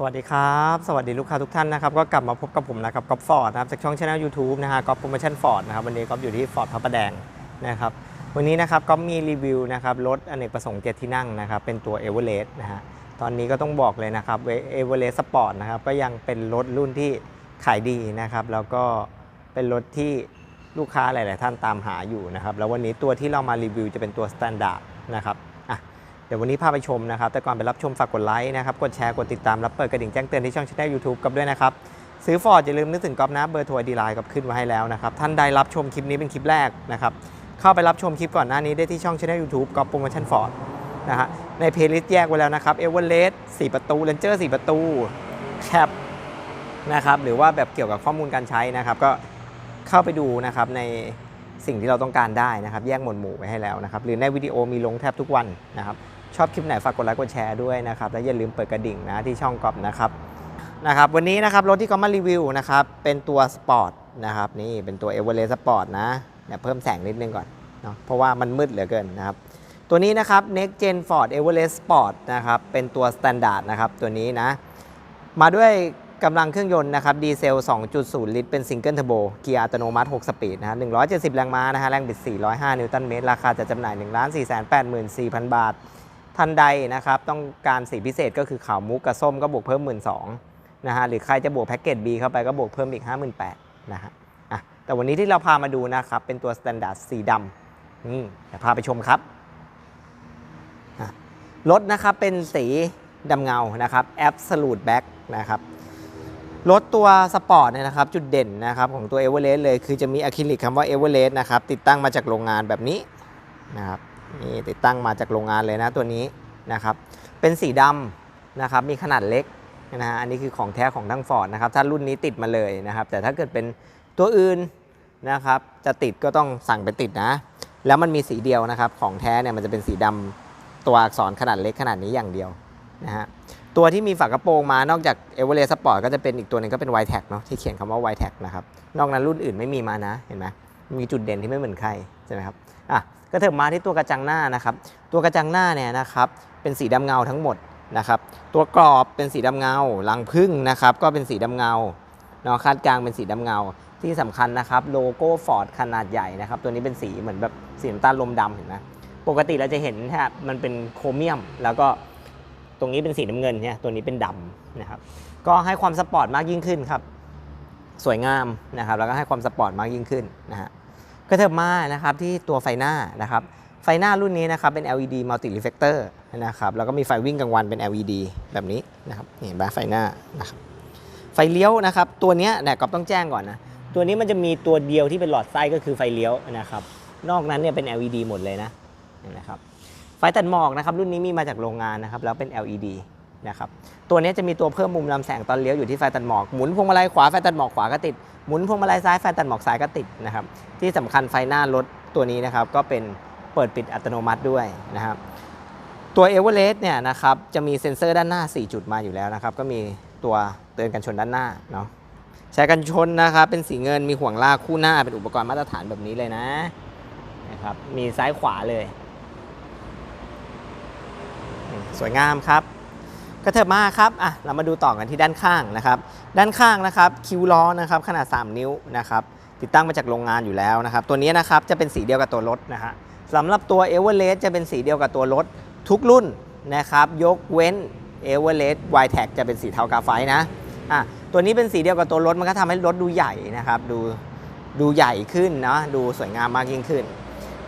สวัสดีครับ สวัสดีลูกค้าทุกท่านนะครับ ก็กลับมาพบกับผมนะครับก๊อฟฟอร์ดนะครับจากช่องช anel YouTube นะฮะก๊อฟโปรโมชั่นฟอร์ดนะครับวันนี้ก๊อฟอยู่ที่ฟอร์ดพระประแดงนะครับวันนี้นะครับก๊อฟมีรีวิวนะครับรถอเนกประสงค์เจ็ดที่นั่งนะครับเป็นตัว e v e r e s t นะฮะตอนนี้ก็ต้องบอกเลยนะครับเอเวอเรสต์สปอร์ตนะครับก็ยังเป็นรถรุ่นที่ขายดีนะครับแล้วก็เป็นรถที่ลูกค้าหลาย ๆ ท่านตามหาอยู่นะครับแล้ววันนี้ตัวที่เรามารีวิวจะเป็นตัวสแตนดาร์ดนะครับ เดี๋ยววันนี้พาไปชมนะครับ แต่ก่อนไปรับชมฝากกดไลค์นะครับ กดแชร์ กดติดตาม รับเปิดกระดิ่งแจ้งเตือนที่ช่องช anel YouTube กับด้วยนะครับ ซื้อฟอร์ดอย่าลืมนึกถึงก๊อฟนะ เบอร์โทรดีไลน์กับขึ้นไว้ให้แล้วนะครับ ท่านใดรับชมคลิปนี้เป็นคลิปแรกนะครับ เข้าไปรับชมคลิปก่อนหน้านี้ได้ที่ช่องช anel YouTube ก๊อฟโปรโมชั่นฟอร์ดนะฮะ ในเพลย์ลิสต์แยกไว้แล้วนะครับเอเวอเรสต์4ประตูเรนเจอร์4ประตูแคปนะครับ หรือว่าแบบเกี่ยวกับข้อมูลการใช้นะครับ ก็เข้าไปดูนะครับในสิ่งที่เราต้องการได้นะครับ แยกหมวดหมู่ไว้ให้แล้วนะครับ หรือในวิดีโอมีลงแทบทุกวันนะครับ ชอบคลิปไหนฝากกดไลค์กดแชร์ด้วยนะครับและอย่าลืมเปิดกระดิ่งนะที่ช่องกอบนะครับนะครับวันนี้นะครับรถที่เขามารีวิวนะครับเป็นตัวสปอร์ตนะครับนี่เป็นตัว e v e r e s t Sport นะเดี๋ยวเพิ่มแสงนิดนึงก่อนเนาะเพราะว่ามันมืดเหลือเกินนะครับตัวนี้นะครับ Next Gen Ford Everest Sport นะครับเป็นตัว Standard นะครับตัวนี้นะมาด้วยกำลังเครื่องยนต์นะครับดีเซล 2.0 ลิตร เป็นซิงเกิลเทอร์โบ เกียร์อัตโนมัติ 6 สปีดนะฮะ170 แรงม้านะฮะแรงบิด 405 นิวตันเมตร ราคาจะจำหน่าย 1 4 8 4 0 0 0 บาท ท่านใดนะครับต้องการสีพิเศษก็คือขาวมุกกับส้มก็บวกเพิ่ม 1 2ื่นนะฮะหรือใครจะบวกแพ็กเกจ B เข้าไปก็บวกเพิ่มอีก 5 8 0 0นะฮะอะแต่วันนี้ที่เราพามาดูนะครับเป็นตัว Standard สีดำนี่เดี๋ยวพาไปชมครับอะรถนะครับเป็นสีดำเงานะครับ Absolute Black นะครับรถตัวสปอร์ตเนี่ยนะครับจุดเด่นนะครับของตัวเอเวอเรสต์เลย คือจะมีอะคริลิกคำว่าเอเวอเรสต์นะครับติดตั้งมาจากโรงงานแบบนี้นะครับ นี่ติดตั้งมาจากโรงงานเลยนะตัวนี้นะครับ เป็นสีดำนะครับ มีขนาดเล็กนะฮะอันนี้คือของแท้ของทั้งฟอร์ดนะครับ ถ้ารุ่นนี้ติดมาเลยนะครับ แต่ถ้าเกิดเป็นตัวอื่นนะครับ จะติดก็ต้องสั่งไปติดนะ แล้วมันมีสีเดียวนะครับ ของแท้เนี่ยมันจะเป็นสีดำตัวอักษรขนาดเล็กขนาดนี้อย่างเดียวนะฮะ ตัวที่มีฝากระโปรงมานอกจาก e v e r e s t Sport ก็จะเป็นอีกตัวหนึงก็เป็น y t e c เนาะที่เขียนคำว่า y t e c นะครับ นอกนั้นรุ่นอื่นไม่มีมานะ เห็นไหมมีจุดเด่นที่ไม่เหมือนใครใช่ไหมครับ อะ ก็เถิบมาที่ตัวกระจังหน้านะครับ ตัวกระจังหน้าเนี่ยนะครับเป็นสีดำเงาทั้งหมดนะครับตัวกรอบเป็นสีดำเงารังพึ่งนะครับก็เป็นสีดำเงาเนาะคาดกลางเป็นสีดำเงาที่สำคัญนะครับโลโก้ฟอร์ดขนาดใหญ่นะครับตัวนี้เป็นสีเหมือนแบบสีน้ำตาลลมดำเห็นไหมปกติเราจะเห็นแทบมันเป็นโครเมียม แล้วก็ตรงนี้เป็นสีน้ำเงินเนี่ยตัวนี้เป็นดำนะครับก็ให้ความสปอร์ตมากยิ่งขึ้นครับสวยงามนะครับแล้วก็ให้ความสปอร์ตมากยิ่งขึ้นนะฮะ ก็เถิบมานะครับที่ตัวไฟหน้านะครับไฟหน้ารุ่นนี้นะครับเป็น LED multi reflector นะครับแล้วก็มีไฟวิ่งกลางวันเป็น LED แบบนี้นะครับนี่เห็นไหมไฟหน้านะครับไฟเลี้ยวนะครับตัวนี้นี่ก็ต้องแจ้งก่อนนะตัวนี้มันจะมีตัวเดียวที่เป็นหลอดไส้ก็คือไฟเลี้ยวนะครับนอกนั้นเนี่ยเป็น LED หมดเลยนะนะครับไฟตัดหมอกนะครับรุ่นนี้มีมาจากโรงงานนะครับแล้วเป็น LED นะครับตัวนี้จะมีตัวเพิ่มมุมลำแสงตอนเลี้ยวอยู่ที่ไฟตัดหมอกหมุนพวงมาลัยขวาไฟตัดหมอกขวาก็ติดหมุนพวงมาลัยซ้ายไฟตัดหมอกซ้ายก็ติดนะครับที่สำคัญไฟหน้ารถตัวนี้นะครับก็เป็นเปิดปิดอัตโนมัติด้วยนะครับตัวเอเวอเรสต์เนี่ยนะครับจะมีเซ็นเซอร์ด้านหน้า 4 จุดมาอยู่แล้วนะครับก็มีตัวเตือนกันชนด้านหน้าเนาะใช้กันชนนะครับเป็นสีเงินมีห่วงลากคู่หน้าเป็นอุปกรณ์มาตรฐานแบบนี้เลยนะนะครับมีซ้ายขวาเลย สวยงามครับ ก็เถิบมาครับอะเรามาดูต่อกันที่ด้านข้างนะครับ ด้านข้างนะครับคิ้วล้อนะครับขนาด 3 นิ้วนะครับติดตั้งมาจากโรงงานอยู่แล้วนะครับ ตัวนี้นะครับจะเป็นสีเดียวกับตัวรถนะฮะสำหรับตัว e v e r e s t จะเป็นสีเดียวกับตัวรถทุกรุ่นนะครับ ยกเว้น e v e r e s t y t e c จะเป็นสีเทากาไฟนะอะตัวนี้เป็นสีเดียวกับตัวรถมันก็ทำให้รถดูใหญ่นะครับดูดูใหญ่ขึ้นเนาะดูสวยงามมากยิ่งขึ้น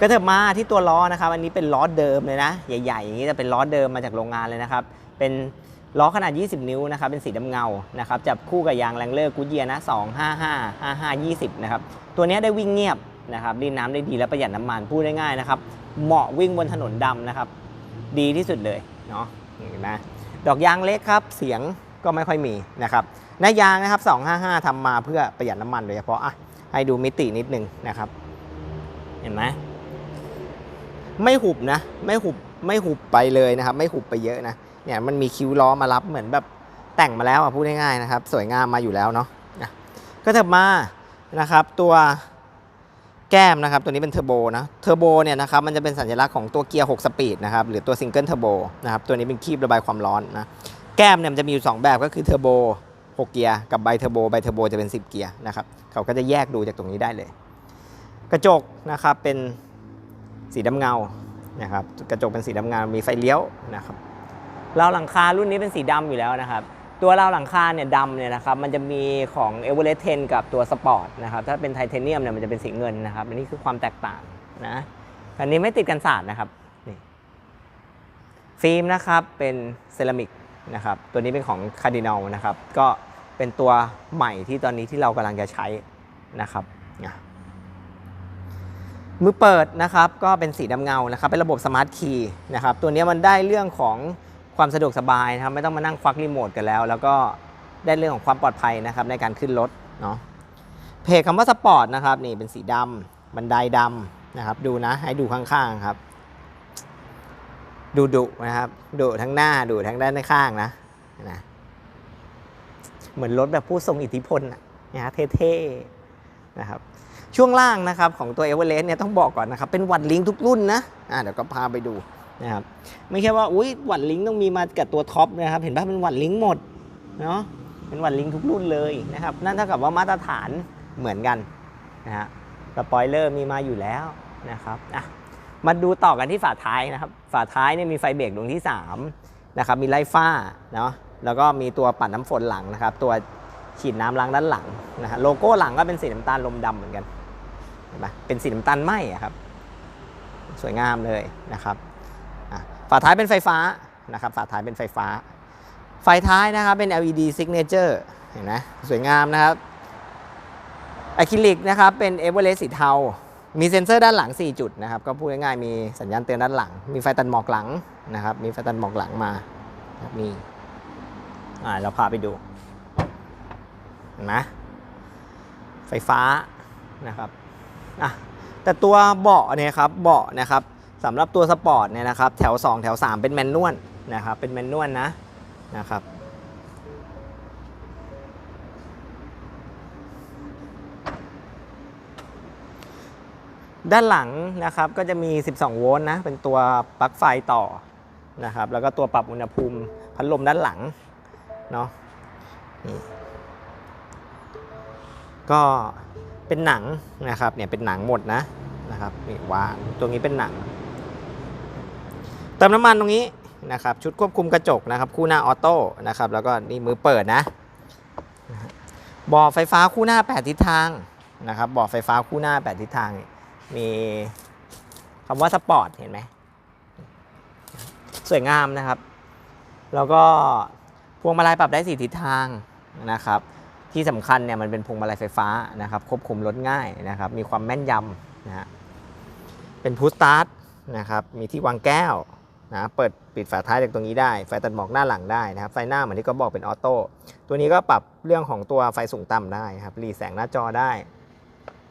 ก็เถิบมาที่ตัวล้อนะครับ อันนี้เป็นล้อเดิมเลยนะ ใหญ่ๆอย่างนี้จะเป็นล้อเดิมมาจากโรงงานเลยนะครับ เป็น ล้อขนาด 20 นิ้วนะครับ เป็นสีดำเงา นะครับ จับคู่กับยางแรงเลอร์กูเยียนะ 255 55 20 นะครับ ตัวนี้ได้วิ่งเงียบนะครับรีน้ำได้ดีและประหยัดน้ำมัน พูดได้ง่ายนะครับ เหมาะวิ่งบนถนนดำนะครับ ดีที่สุดเลย เนาะเห็นไหมดอกยางเล็กครับ เสียงก็ไม่ค่อยมีนะครับหน้ายางนะครับ 255ทำมาเพื่อประหยัดน้ำมันโดยเฉพาะอะให้ดูมิตินิดนึงนะครับ เห็นไหมไม่หุบนะ ไม่หุบ ไม่หุบไปเลยนะครับ ไม่หุบไปเยอะนะ เนี่ยมันมีคิ้วล้อมารับเหมือนแบบแต่งมาแล้วอะพูดง่ายๆนะครับ สวยงามมาอยู่แล้วเนาะก็เถิบมานะครับตัวแก้มนะครับตัวนี้เป็นเทอร์โบนะเทอร์โบเนี่ยนะครับมันจะเป็นสัญลักษณ์ของตัวเกียร์ 6 สปีดนะครับหรือตัวซิงเกิลเทอร์โบนะครับตัวนี้เป็นคีบระบายความร้อนนะแก้มเนี่ยมันจะมีอยู่สองแบบก็คือเทอร์โบ6 เกียร์กับไบเทอร์โบไบเทอร์โบจะเป็น 10 เกียร์นะครับเขาก็จะแยกดูจากตรงนี้ได้เลย กระจกนะครับเป็นสีดำเงานะครับกระจกเป็นสีดำเงา มีไฟเลี้ยวนะครับ ราวหลังคารุ่นนี้เป็นสีดำอยู่แล้วนะครับ ตัวราวหลังคาเนี่ยดำเนี่ยนะครับมันจะมีของ e v e r e s t 10กับตัวสปอร์ตนะครับถ้าเป็นไทเทเนียมเนี่ยมันจะเป็นสีเงินนะครับอันนี้คือความแตกต่างนะอันนี้ไม่ติดกันสาดนะครับนี่ฟิล์มนะครับเป็นเซรามิกนะครับตัวนี้เป็นของคาร์ดินัลนะครับก็เป็นตัวใหม่ที่ตอนนี้ที่เรากำลังจะใช้นะครับมือเปิดนะครับก็เป็นสีดำเงานะครับเป็นระบบสมาร์ทคีย์นะครับตัวนี้มันได้เรื่องของ ความสะดวกสบายนะครับไม่ต้องมานั่งควักรีโมทกันแล้ว แล้วก็ได้เรื่องของความปลอดภัยนะครับในการขึ้นรถเนาะเพจคำว่าสปอร์ตนะครับนี่เป็นสีดำบันไดดำนะครับ ดูนะให้ดูข้างๆครับ ดูดุนะครับดุทั้งหน้าดุทั้งด้านข้างนะนะเหมือนรถแบบผู้ทรงอิทธิพลนะนะฮะเท่ๆนะครับช่วงล่างนะครับของตัวเอเวอเรสต์เนี่ยต้องบอกก่อนนะครับ เป็นวัดลิงทุกรุ่นนะอ่าเดี๋ยวก็พาไปดู นะครับไม่ใช่ว่าอุ้ยวัดลิงก์ต้องมีมากับตัวท็อปนะครับเห็นป่ะเป็นวัดลิงก์หมดเนาะเป็นวัดลิงก์ทุกรุ่นเลยนะครับนั่นเท่ากับว่ามาตรฐานเหมือนกันนะฮะสปอยเลอร์มีมาอยู่แล้วนะครับอะมาดูต่อกันที่ฝาท้ายนะครับ ฝาท้ายเนี่ยมีไฟเบรกดวงที่3นะครับมีไล่ฟ้าเนาะแล้วก็มีตัวปัดน้ำฝนหลังนะครับ ตัวฉีดน้ำล้างด้านหลังนะฮะโลโก้หลังก็เป็นสีน้ำตาลลมดำเหมือนกันเห็นไหมเป็นสีน้ำตาลไหมอะครับ สวยงามเลยนะครับ ฝาท้ายเป็นไฟฟ้านะครับฝาท้ายเป็นไฟฟ้า ไฟท้ายนะครับเป็น LED signature เห็นไหมสวยงามนะครับอะคริลิกนะครับเป็นเอเวอเรสต์สีเทา มีเซ็นเซอร์ด้านหลัง 4 จุดนะครับ ก็พูดง่ายๆมีสัญญาณเตือนด้านหลัง มีไฟตัดหมอกหลังนะครับ มีไฟตัดหมอกหลังมานะครับนี่อ่าเราพาไปดูเห็นไหมไฟฟ้านะครับอะแต่ตัวเบาะเนี่ยครับเบาะนะครับ สำหรับตัวสปอร์ตเนี่ยนะครับแถว 2 แถว 3 เป็นแมนนวลนะครับเป็นแมนนวลนะนะครับด้านหลังนะครับก็จะมี 12 โวลต์นะเป็นตัวปลั๊กไฟต่อนะครับแล้วก็ตัวปรับอุณหภูมิพัดลมด้านหลังเนาะนี่ก็เป็นหนังนะครับเนี่ยเป็นหนังหมดนะนะครับนี่วางตรงนี้เป็นหนัง เติมน้ำมันตรงนี้นะครับชุดควบคุมกระจกนะครับคู่หน้าออโต้นะครับแล้วก็นี่มือเปิดนะบ่อไฟฟ้าคู่หน้า 8 ทิศทางนะครับบ่อไฟฟ้าคู่หน้า 8 ทิศทางมีคำว่าสปอร์ตเห็นไหมสวยงามนะครับ แล้วก็พวงมาลัยปรับได้ 4 ทิศทางนะครับที่สำคัญเนี่ยมันเป็นพวงมาลัยไฟฟ้านะครับควบคุมรถง่ายนะครับ มีความแม่นยำนะฮะเป็นพุชสตาร์ทนะครับ มีที่วางแก้ว นะเปิดปิดฝาท้ายจากตรงนี้ได้ไฟตัดหมอกหน้าหลังได้นะครับไฟหน้าเหมือนที่ก็บอกเป็นออโต้ตัวนี้ก็ปรับเรื่องของตัวไฟสูงต่ำได้ครับรีแสงหน้าจอได้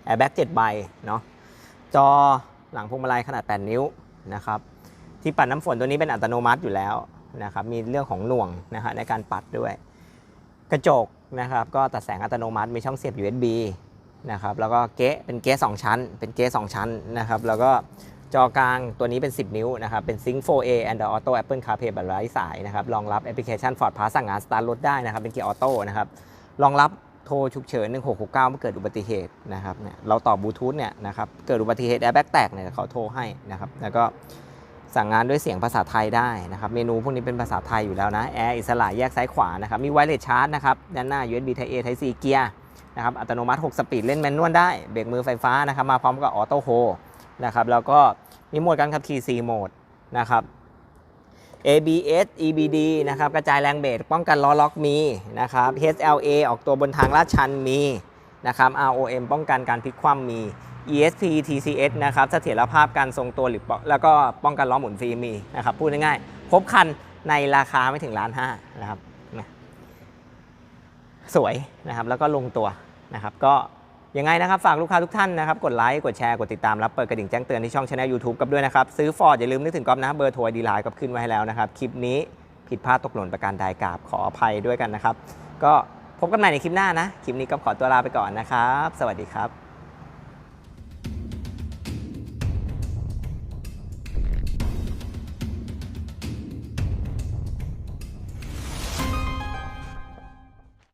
แอร์แบ็ก7ใบเนาะจอหลังพวงมาลัยขนาด 8 นิ้วนะครับที่ปัดน้ำฝนตัวนี้เป็นอัตโนมัติอยู่แล้วนะครับมีเรื่องของหน่วงนะฮะในการปัดด้วย กระจกนะครับก็ตัดแสงอัตโนมัติมีช่องเสียบ USB นะครับแล้วก็เก๊ะเป็นเก๊ะ2ชั้น เป็นเก๊ะ2ชั้นนะครับแล้วก็ จอกลางตัวนี้เป็น 10 นิ้วนะครับ เป็น Sync 4A Android Auto Apple CarPlay แบบไร้สายนะครับ รองรับแอปพลิเคชัน Ford Pass สั่งงานสตาร์ทรถได้นะครับ เป็นเกียร์ออโต้นะครับ รองรับโทรฉุกเฉิน 1669 เมื่อเกิดอุบัติเหตุนะครับเนี่ยเราต่อบลูทูธเนี่ยนะครับ เกิดอุบัติเหตุแอร์แบ็กแตกเนี่ยเขาโทรให้นะครับ แล้วก็สั่งงานด้วยเสียงภาษาไทยได้นะครับ เมนูพวกนี้เป็นภาษาไทยอยู่แล้วนะ แอร์อิสระแยกซ้ายขวานะครับ มีไวเลสชาร์จนะครับ ด้านหน้า USB Type A Type C เกียร์นะครับ อัตโนมัติ 6 สปีด เล่นแมนนวลได้ เบรกมือไฟฟ้านะครับ มาพร้อมกับออโต้โฮ นะครับแล้วก็มีโหมดการขับขี่ 4 โหมดนะครับ ABS EBD นะครับกระจายแรงเบรกป้องกันล้อล็อกมีนะครับ HLA ออกตัวบนทางลาดชันมีนะครับ ROM ป้องกันการพลิกคว่ำมี ESP TCS นะครับเสถียรภาพการทรงตัวหรือแล้วก็ป้องกันล้อหมุนฟรีมีนะครับพูดง่ายๆครบคันในราคาไม่ถึงล้านห้านะครับสวยนะครับแล้วก็ลงตัวนะครับก็ ยังไงนะครับ ฝากลูกค้าทุกท่านนะครับ กดไลค์ กดแชร์ กดติดตาม รับเปิดกระดิ่งแจ้งเตือนที่ช่องช anel YouTube กับด้วยนะครับ ซื้อฟอร์ดอย่าลืมนึกถึงก๊อฟนะ เบอร์โทรดีไลน์กับขึ้นไว้ให้แล้วนะครับ คลิปนี้ผิดพลาดตกหล่นประการใดกราบขออภัยด้วยกันนะครับ ก็พบกันใหม่ในคลิปหน้านะ คลิปนี้ก็ขอตัวลาไปก่อนนะครับ สวัสดีครับ